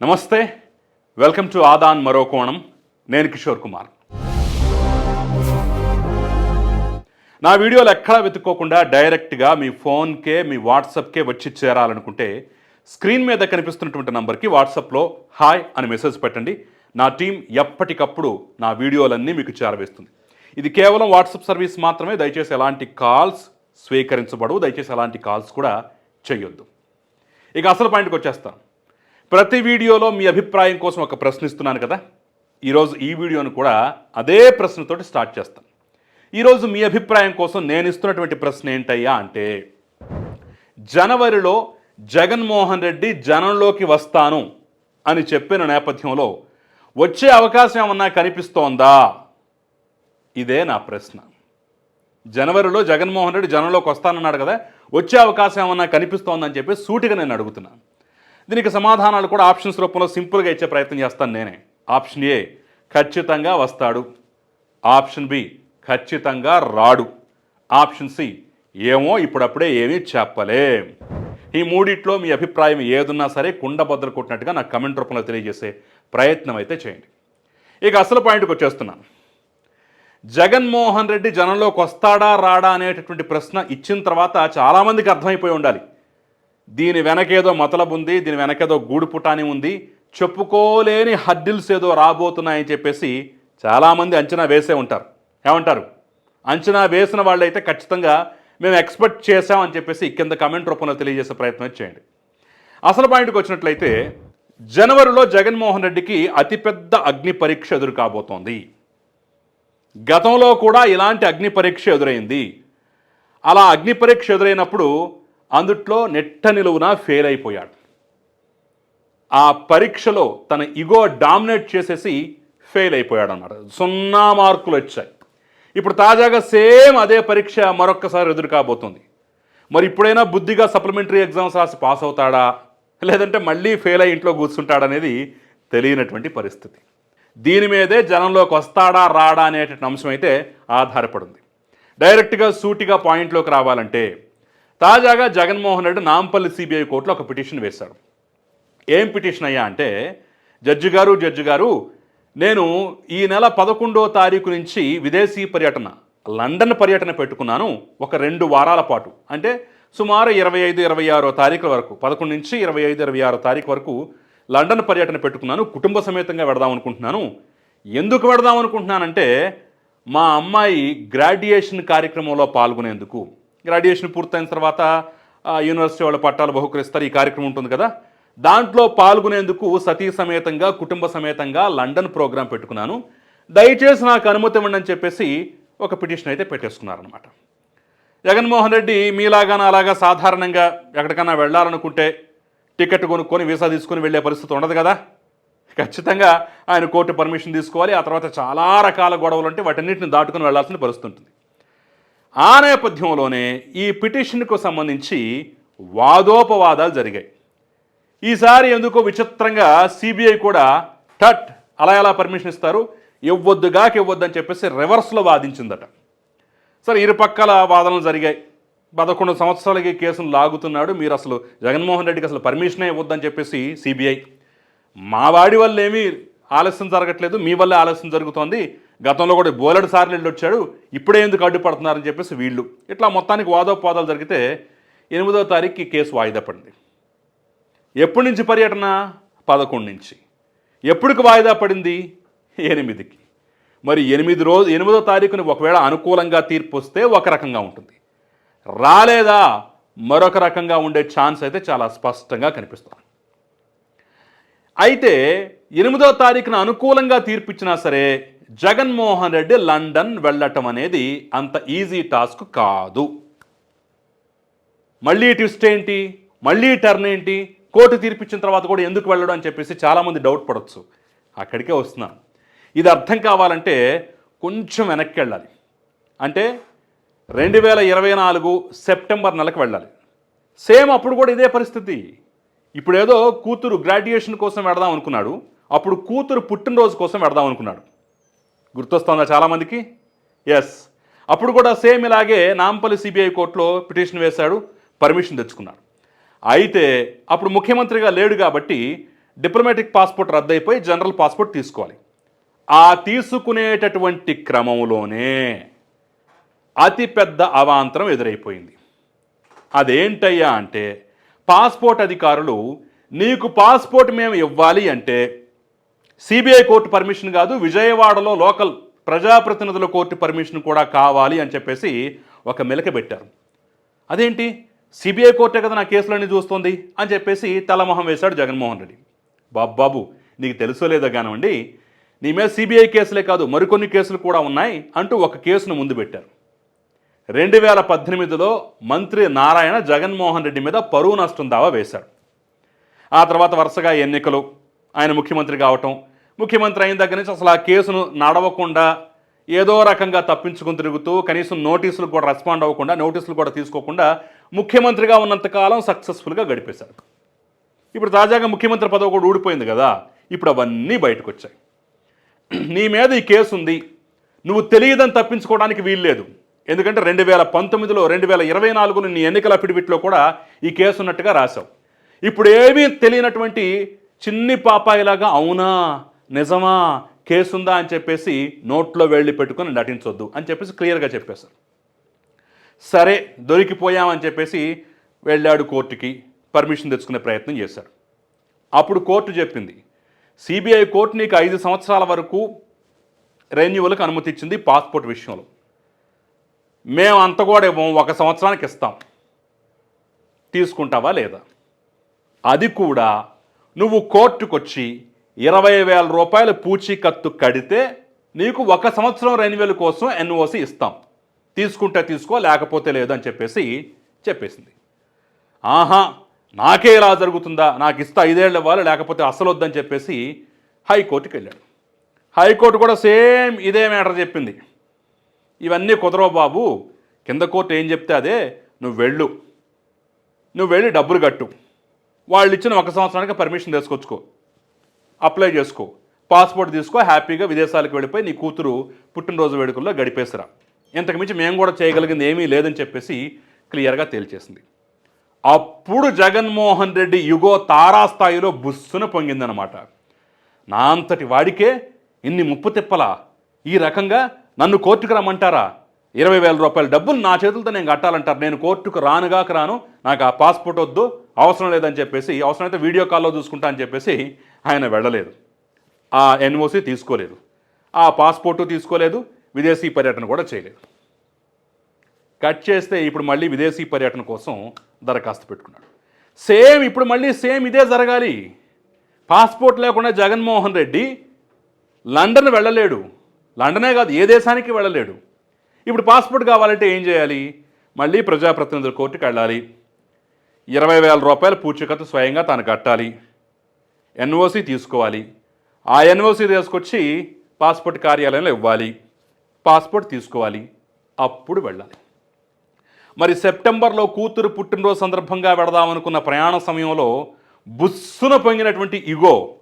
నమస్తే welcome to Aadan మరో కోణం. నేను కిషోర్ కుమార్. నా వీడియోలు ఎక్కడా వెతుక్కోకుండా డైరెక్ట్గా మీ ఫోన్కే మీ వాట్సాప్కే వచ్చి చేరాలనుకుంటే స్క్రీన్ మీద కనిపిస్తున్నటువంటి నంబర్కి వాట్సాప్లో హాయ్ అని మెసేజ్ పెట్టండి. నా టీం ఎప్పటికప్పుడు నా వీడియోలన్నీ మీకు చేరవేస్తుంది. ఇది కేవలం వాట్సాప్ సర్వీస్ మాత్రమే దయచేసి ఎలాంటి కాల్స్ స్వీకరించబడవు దయచేసి ఎలాంటి కాల్స్ కూడా చేయొద్దు ఇక అసలు పాయింట్కి వచ్చేస్తాను. ప్రతి వీడియోలో మీ అభిప్రాయం కోసం ఒక ప్రశ్న ఇస్తున్నాను కదా. ఈరోజు ఈ వీడియోను కూడా అదే ప్రశ్నతోటి స్టార్ట్ చేస్తాను ఈరోజు మీ అభిప్రాయం కోసం నేను ఇస్తున్నటువంటి ప్రశ్న ఏంటయ్యా అంటే జనవరిలో జగన్మోహన్ రెడ్డి జనంలోకి వస్తాను అని చెప్పిన నేపథ్యంలో వచ్చే అవకాశం ఏమన్నా కనిపిస్తోందా? ఇదే నా ప్రశ్న. జనవరిలో జగన్మోహన్ రెడ్డి జనంలోకి వస్తానన్నాడు కదా వచ్చే అవకాశం ఏమన్నా కనిపిస్తోందని చెప్పి సూటిగా నేను అడుగుతున్నాను. దీనికి సమాధానాలు కూడా ఆప్షన్స్ రూపంలో సింపుల్గా ఇచ్చే ప్రయత్నం చేస్తాను నేనే. ఆప్షన్ ఏ ఖచ్చితంగా వస్తాడు. ఆప్షన్ బి ఖచ్చితంగా రాడు. ఆప్షన్ సి ఏమో ఇప్పుడప్పుడే ఏమీ చెప్పలేం. ఈ మూడిట్లో మీ అభిప్రాయం ఏదున్నా సరే కుండ బద్దలు కొట్టినట్టుగా నాకు కమెంట్ రూపంలో తెలియజేసే ప్రయత్నం అయితే చేయండి. ఇక అసలు పాయింట్కి వచ్చేస్తున్నాను. జగన్మోహన్ రెడ్డి జనంలోకి వస్తాడా రాడా అనేటటువంటి ప్రశ్న ఇచ్చిన తర్వాత చాలామందికి అర్థమైపోయి ఉండాలి. దీని వెనకేదో మతలబు ఉంది దీని వెనకేదో గూడుపుటాని ఉంది. చెప్పుకోలేని హడ్డిల్స్ ఏదో రాబోతున్నాయని చెప్పేసి చాలామంది అంచనా వేసే ఉంటారు. ఏమంటారు? అంచనా వేసిన వాళ్ళైతే ఖచ్చితంగా మేము ఎక్స్పెక్ట్ చేసామని చెప్పేసి కింద కమెంట్ రూపంలో తెలియజేసే ప్రయత్నం చేయండి. అసలు పాయింట్కి వచ్చినట్లయితే జనవరిలో జగన్మోహన్ రెడ్డికి అతిపెద్ద అగ్ని పరీక్ష ఎదురు కాబోతోంది. గతంలో కూడా ఇలాంటి అగ్ని పరీక్ష ఎదురైంది. అలా అగ్ని పరీక్ష ఎదురైనప్పుడు అందుట్లో నెట్ట నిలువున ఫెయిల్ అయిపోయాడు. ఆ పరీక్షలో తన ఇగో డామినేట్ చేసేసి ఫెయిల్ అయిపోయాడు అన్నమాట సున్నా మార్కులు వచ్చాయి. ఇప్పుడు తాజాగా సేమ్ అదే పరీక్ష మరొక్కసారి ఎదురు కాబోతుంది. మరి ఇప్పుడైనా బుద్ధిగా సప్లిమెంటరీ ఎగ్జామ్స్ రాసి పాస్ అవుతాడా? లేదంటే మళ్ళీ ఫెయిల్ అయ్యి ఇంట్లో కూర్చుంటాడనేది తెలియనటువంటి పరిస్థితి. దీని మీదే జనంలోకి వస్తాడా రాడా అనేటువంటి అంశం అయితే ఆధారపడింది. డైరెక్ట్గా సూటిగా పాయింట్లోకి రావాలంటే తాజాగా జగన్మోహన్ రెడ్డి నాంపల్లి సిబిఐ కోర్టులో ఒక పిటిషన్ వేశాడు. ఏం పిటిషన్ అయ్యా అంటే జడ్జి గారు జడ్జి గారు నేను ఈ నెల పదకొండో తారీఖు నుంచి విదేశీ పర్యటన లండన్ పర్యటన పెట్టుకున్నాను ఒక రెండు వారాల పాటు. అంటే సుమారు ఇరవై ఐదు ఇరవై ఆరో తారీఖుల వరకు పదకొండు నుంచి ఇరవై ఐదు ఇరవై ఆరో తారీఖు వరకు లండన్ పర్యటన పెట్టుకున్నాను కుటుంబ సమేతంగా వెడదాం అనుకుంటున్నాను. ఎందుకు వెడదాం అనుకుంటున్నానంటే మా అమ్మాయి గ్రాడ్యుయేషన్ కార్యక్రమంలో పాల్గొనేందుకు గ్రాడ్యుయేషన్ పూర్తయిన తర్వాత యూనివర్సిటీ వాళ్ళ పట్టాలు బహుకరిస్తారు. ఈ కార్యక్రమం ఉంటుంది కదా. దాంట్లో పాల్గొనేందుకు సతీ సమేతంగా కుటుంబ సమేతంగా లండన్ ప్రోగ్రాం పెట్టుకున్నాను. దయచేసి నాకు అనుమతి ఇవ్వండి అని చెప్పేసి ఒక పిటిషన్ అయితే పెట్టేసుకున్నారనమాట జగన్మోహన్ రెడ్డి మీలాగా అలాగా సాధారణంగా ఎక్కడికైనా వెళ్ళాలనుకుంటే టికెట్ కొనుక్కొని వీసా తీసుకొని వెళ్ళే పరిస్థితి ఉండదు కదా. ఖచ్చితంగా ఆయన కోర్టు పర్మిషన్ తీసుకోవాలి. ఆ తర్వాత చాలా రకాల గొడవలు ఉంటే వాటన్నిటిని దాటుకొని వెళ్ళాల్సిన పరిస్థితి ఉంటుంది. ఆ నేపథ్యంలోనే ఈ పిటిషన్కు సంబంధించి వాదోపవాదాలు జరిగాయి. ఈసారి ఎందుకో విచిత్రంగా సిబిఐ కూడా టట్ అలా ఎలా పర్మిషన్ ఇస్తారు ఇవ్వద్దుగాక ఇవ్వద్దని చెప్పేసి రివర్స్లో వాదించిందట. సరే ఇరు పక్కల వాదనలు జరిగాయి. పదకొండు సంవత్సరాలకి కేసును లాగుతున్నాడు. మీరు అసలు జగన్మోహన్ రెడ్డికి అసలు పర్మిషనే ఇవ్వద్దని చెప్పేసి సిబిఐ. మా వాడి వల్ల ఏమీ ఆలస్యం జరగట్లేదు మీ వల్లే ఆలస్యం జరుగుతోంది. గతంలో కూడా బోలెడు సార్లు వెళ్ళి వచ్చాడు ఇప్పుడే ఎందుకు అడ్డుపడుతున్నారని చెప్పేసి వీళ్ళు. ఇట్లా మొత్తానికి వాదోపవాదాలు జరిగితే ఎనిమిదో తారీఖు ఈ కేసు వాయిదా పడింది. ఎప్పటి నుంచి పర్యటన? పదకొండు నుంచి. ఎప్పటికి వాయిదా పడింది? ఎనిమిదికి. మరి ఎనిమిది రోజు ఎనిమిదో తారీఖుని ఒకవేళ అనుకూలంగా తీర్పు వస్తే ఒక రకంగా ఉంటుంది. రాలేదా? మరొక రకంగా ఉండే ఛాన్స్ అయితే చాలా స్పష్టంగా కనిపిస్తుంది. అయితే ఎనిమిదో తారీఖున అనుకూలంగా తీర్పిచ్చినా సరే జగన్మోహన్ రెడ్డి లండన్ వెళ్ళటం అనేది అంత ఈజీ టాస్క్ కాదు. మళ్ళీ ట్విస్ట్ ఏంటి? మళ్ళీ టర్న్ ఏంటి? కోర్టు తీర్పిచ్చిన తర్వాత కూడా ఎందుకు వెళ్ళడం అని చెప్పేసి చాలామంది డౌట్ పడవచ్చు అక్కడికే వస్తున్నాను ఇది అర్థం కావాలంటే కొంచెం వెనక్కి వెళ్ళాలి. అంటే రెండు వేల ఇరవై నాలుగు సెప్టెంబర్ నెలకు వెళ్ళాలి. సేమ్ అప్పుడు కూడా ఇదే పరిస్థితి. ఇప్పుడు ఏదో కూతురు గ్రాడ్యుయేషన్ కోసం వెడదాం అనుకున్నాడు. అప్పుడు కూతురు పుట్టినరోజు కోసం వెడదాం అనుకున్నాడు. గుర్తొస్తుందా చాలామందికి? ఎస్ అప్పుడు కూడా సేమ్ ఇలాగే నాంపల్లి సిబిఐ కోర్టులో పిటిషన్ వేశాడు పర్మిషన్ తెచ్చుకున్నాడు. అయితే అప్పుడు ముఖ్యమంత్రిగా లేడు కాబట్టి డిప్లొమాటిక్ పాస్పోర్ట్ రద్దయిపోయి జనరల్ పాస్పోర్ట్ తీసుకోవాలి. ఆ తీసుకునేటటువంటి క్రమంలోనే అతిపెద్ద అవాంతరం ఎదురైపోయింది. అదేంటయ్యా అంటే పాస్పోర్ట్ అధికారులు నీకు పాస్పోర్ట్ మేము ఇవ్వాలి అంటే సిబిఐ కోర్టు పర్మిషన్ కాదు విజయవాడలో లోకల్ ప్రజాప్రతినిధుల కోర్టు పర్మిషన్ కూడా కావాలి అని చెప్పేసి ఒక మెలక పెట్టారు. అదేంటి? సిబిఐ కోర్టే కదా నా కేసులన్నీ చూస్తుంది అని చెప్పేసి తలమొహం వేశాడు జగన్మోహన్ రెడ్డి. బాబు బాబు నీకు తెలుసో లేదో కానివ్వండి నీ మీద సిబిఐ కేసులే కాదు మరికొన్ని కేసులు కూడా ఉన్నాయి అంటూ ఒక కేసును ముందు పెట్టారు. రెండు వేల పద్దెనిమిదిలో మంత్రి నారాయణ జగన్మోహన్ రెడ్డి మీద పరువు నష్టం దావా వేశాడు ఆ తర్వాత వరుసగా ఎన్నికలు ఆయన ముఖ్యమంత్రి కావటం ముఖ్యమంత్రి అయిన దగ్గర నుంచి అసలు ఆ కేసును నడవకుండా ఏదో రకంగా తప్పించుకుని తిరుగుతూ కనీసం నోటీసులు కూడా రెస్పాండ్ అవ్వకుండా నోటీసులు కూడా తీసుకోకుండా ముఖ్యమంత్రిగా ఉన్నంతకాలం సక్సెస్ఫుల్గా గడిపేశారు ఇప్పుడు తాజాగా ముఖ్యమంత్రి పదవి కూడా ఊడిపోయింది కదా ఇప్పుడు అవన్నీ బయటకు వచ్చాయి. నీ మీద ఈ కేసు ఉంది నువ్వు తెలియదని తప్పించుకోవడానికి వీల్లేదు. ఎందుకంటే రెండు వేల పంతొమ్మిదిలో రెండు వేల ఇరవై నాలుగులో నీ ఎన్నికల అఫిడవిట్లో కూడా ఈ కేసు ఉన్నట్టుగా రాశావు. ఇప్పుడు ఏమీ తెలియనటువంటి చిన్ని పాపాయిలాగా అవునా నిజమా కేసుందా అని చెప్పేసి నోట్లో వెళ్ళి పెట్టుకొని నటించొద్దు అని చెప్పేసి క్లియర్గా చెప్పేశారు. సరే దొరికిపోయామని చెప్పేసి వెళ్ళాడు కోర్టుకి పర్మిషన్ తెచ్చుకునే ప్రయత్నం చేశాడు అప్పుడు కోర్టు చెప్పింది సిబిఐ కోర్టు నీకు ఐదు సంవత్సరాల వరకు రెన్యువల్కి అనుమతి ఇచ్చింది పాస్పోర్ట్ విషయంలో. మేము అంత కూడా ఇవ్వం ఒక సంవత్సరానికి ఇస్తాం. తీసుకుంటావా లేదా? అది కూడా నువ్వు కోర్టుకొచ్చి ఇరవై వేల రూపాయల పూచీకత్తు కడితే నీకు ఒక సంవత్సరం రెన్యువల్ కోసం ఎన్ఓసి ఇస్తాం. తీసుకుంటే తీసుకో లేకపోతే లేదు అని చెప్పేసి చెప్పేసింది. ఆహా నాకే ఇలా జరుగుతుందా? నాకు ఇస్తా ఐదేళ్ళు ఇవ్వాలి లేకపోతే అసలు వద్దని చెప్పేసి హైకోర్టుకి వెళ్ళాడు. హైకోర్టు కూడా సేమ్ ఇదే మ్యాటర్ చెప్పింది. ఇవన్నీ కుదరవు బాబు. కింద కోర్టు ఏం చెప్తే అదే నువ్వు వెళ్ళు. నువ్వు వెళ్ళి డబ్బులు కట్టు. వాళ్ళు ఇచ్చిన ఒక సంవత్సరానికి పర్మిషన్ తీసుకొచ్చుకో అప్లై చేసుకో. పాస్పోర్ట్ తీసుకో హ్యాపీగా విదేశాలకు వెళ్ళిపోయి నీ కూతురు పుట్టినరోజు వేడుకల్లో గడిపేసిరా. ఇంతకుమించి మేము కూడా చేయగలిగింది ఏమీ లేదని చెప్పేసి క్లియర్గా తేల్చేసింది. అప్పుడు జగన్మోహన్ రెడ్డి యుగో తారాస్థాయిలో బుస్సున పొంగిందనమాట నా అంతటి వాడికే ఇన్ని ముప్పు తిప్పలా? ఈ రకంగా నన్ను కోర్టుకు రమ్మంటారా? ఇరవై వేల రూపాయల డబ్బులు నా చేతులతో నేను కట్టాలంటారు. నేను కోర్టుకు రానుగాక రాను. నాకు ఆ పాస్పోర్ట్ వద్దు అవసరం లేదని చెప్పేసి అవసరమైతే వీడియో కాల్లో చూసుకుంటా అని చెప్పేసి ఆయన వెళ్ళలేదు. ఆ ఎన్ఓసి తీసుకోలేదు. ఆ పాస్పోర్టు తీసుకోలేదు విదేశీ పర్యటన కూడా చేయలేదు. కట్ చేస్తే ఇప్పుడు మళ్ళీ విదేశీ పర్యటన కోసం దరఖాస్తు పెట్టుకున్నాడు. సేమ్ ఇప్పుడు మళ్ళీ సేమ్ ఇదే జరగాలి. పాస్పోర్ట్ లేకుండా జగన్మోహన్ రెడ్డి లండన్ వెళ్ళలేడు. లండనే కాదు ఏ దేశానికి వెళ్ళలేడు. ఇప్పుడు పాస్పోర్ట్ కావాలంటే ఏం చేయాలి? మళ్ళీ ప్రజాప్రతినిధుల కోర్టుకు వెళ్ళాలి. ఇరవై వేల రూపాయల పూచికత్తు స్వయంగా తాను కట్టాలి. ఎన్ఓసి తీసుకోవాలి. ఆ ఎన్ఓసి తీసుకొచ్చి పాస్పోర్ట్ కార్యాలయంలో ఇవ్వాలి. పాస్పోర్ట్ తీసుకోవాలి. అప్పుడు వెళ్ళాలి. మరి సెప్టెంబర్లో కూతురు పుట్టినరోజు సందర్భంగా వెడదామనుకున్న ప్రయాణ సమయంలో బుస్సున పొంగినటువంటి ఇగో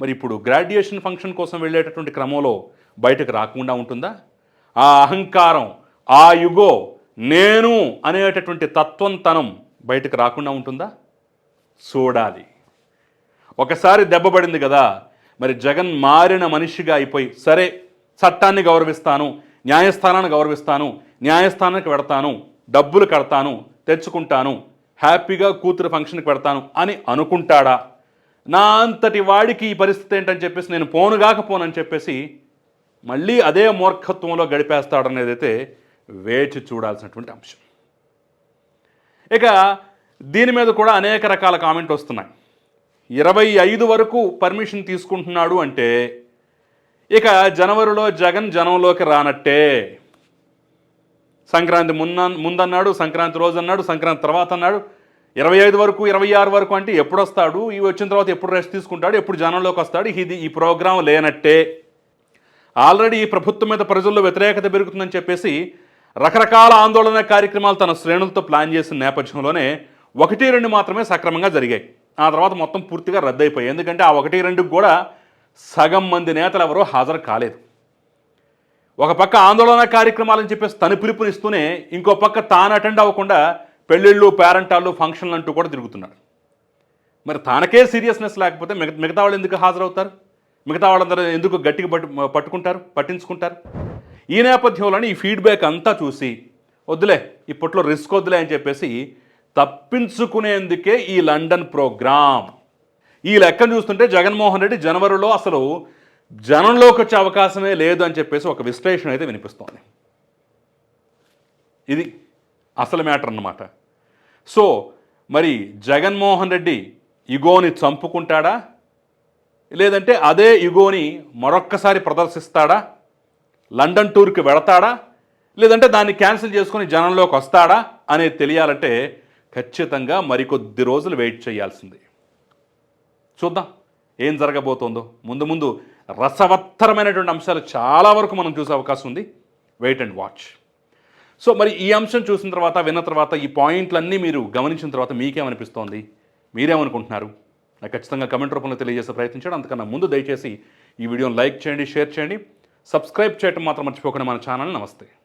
మరి ఇప్పుడు గ్రాడ్యుయేషన్ ఫంక్షన్ కోసం వెళ్ళేటటువంటి క్రమంలో బయటకు రాకుండా ఉంటుందా? ఆ అహంకారం ఆ యుగో నేను అనేటటువంటి తత్వంతనం బయటకు రాకుండా ఉంటుందా? చూడాలి. ఒకసారి దెబ్బపడింది కదా మరి జగన్ మారిన మనిషిగా అయిపోయి సరే చట్టాన్ని గౌరవిస్తాను న్యాయస్థానాన్ని గౌరవిస్తాను న్యాయస్థానానికి పెడతాను డబ్బులు కడతాను తెచ్చుకుంటాను హ్యాపీగా కూతురు ఫంక్షన్కి పెడతాను అని అనుకుంటాడా? నా అంతటి వాడికి ఈ పరిస్థితి ఏంటని చెప్పేసి నేను పోను కాకపోనని చెప్పేసి మళ్ళీ అదే మూర్ఖత్వంలో గడిపేస్తాడనేదైతే వేచి చూడాల్సినటువంటి అంశం. ఇక దీని మీద కూడా అనేక రకాల కామెంట్ వస్తున్నాయి. ఇరవై ఐదు వరకు పర్మిషన్ తీసుకుంటున్నాడు అంటే ఇక జనవరిలో జగన్ జనంలోకి రానట్టే. సంక్రాంతి మున్న ముందన్నాడు సంక్రాంతి రోజు అన్నాడు సంక్రాంతి తర్వాత అన్నాడు ఇరవై ఐదు వరకు ఇరవై ఆరు వరకు అంటే ఎప్పుడు వస్తాడు ఇవి వచ్చిన తర్వాత ఎప్పుడు రెస్ట్ తీసుకుంటాడు? ఎప్పుడు జనంలోకి వస్తాడు? ఇది ఈ ప్రోగ్రాం లేనట్టే. ఆల్రెడీ ఈ ప్రభుత్వం మీద ప్రజల్లో వ్యతిరేకత పెరుగుతుందని చెప్పేసి రకరకాల ఆందోళన కార్యక్రమాలు తన శ్రేణులతో ప్లాన్ చేసిన నేపథ్యంలోనే ఒకటి రెండు మాత్రమే సక్రమంగా జరిగాయి. ఆ తర్వాత మొత్తం పూర్తిగా రద్దయిపోయాయి. ఎందుకంటే ఆ ఒకటి రెండుకు కూడా సగం మంది నేతలు ఎవరూ హాజరు కాలేదు. ఒక పక్క ఆందోళన కార్యక్రమాలని చెప్పేసి తను పిలుపునిస్తూనే ఇంకో పక్క తాను అటెండ్ అవ్వకుండా పెళ్ళిళ్ళు పేరెంటాళ్ళు ఫంక్షన్లు అంటూ కూడా తిరుగుతున్నాడు. మరి తనకే సీరియస్నెస్ లేకపోతే మిగతా మిగతా వాళ్ళు ఎందుకు హాజరవుతారు? మిగతా వాళ్ళందరూ ఎందుకు గట్టిగా పట్టు పట్టుకుంటారు? పట్టించుకుంటారు? ఈ నేపథ్యంలోనే ఈ ఫీడ్బ్యాక్ అంతా చూసి వద్దులే ఇప్పట్లో రిస్క్ వద్దులే అని చెప్పేసి తప్పించుకునేందుకే ఈ లండన్ ప్రోగ్రామ్ ఈ లెక్కను చూస్తుంటే జగన్మోహన్ రెడ్డి జనవరిలో అసలు జనంలోకి వచ్చే అవకాశమే లేదు అని చెప్పేసి ఒక విశ్లేషణ అయితే వినిపిస్తోంది. ఇది అసలు మ్యాటర్ అన్నమాట. సో మరి జగన్మోహన్ రెడ్డి ఇగోని చంపుకుంటాడా? లేదంటే అదే ఇగోని మరొక్కసారి ప్రదర్శిస్తాడా? లండన్ టూర్కి వెళతాడా? లేదంటే దాన్ని క్యాన్సిల్ చేసుకుని జనంలోకి వస్తాడా? అనేది తెలియాలంటే ఖచ్చితంగా మరికొద్ది రోజులు వెయిట్ చేయాల్సింది. చూద్దాం ఏం జరగబోతోందో. ముందు ముందు రసవత్తరమైనటువంటి అంశాలు చాలా వరకు మనం చూసే అవకాశం ఉంది. Wait and watch. సో మరి ఈ అంశం చూసిన తర్వాత విన్న తర్వాత ఈ పాయింట్లన్నీ మీరు గమనించిన తర్వాత మీకేమనిపిస్తోంది? మీరేమనుకుంటున్నారు? నాకు ఖచ్చితంగా కమెంట్ రూపంలో తెలియజేసే ప్రయత్నించండి. అంతకన్నా ముందు దయచేసి ఈ వీడియోని లైక్ చేయండి షేర్ చేయండి. సబ్స్క్రైబ్ చేయడం మాత్రం మర్చిపోకుండా మన ఛానల్ నమస్తే.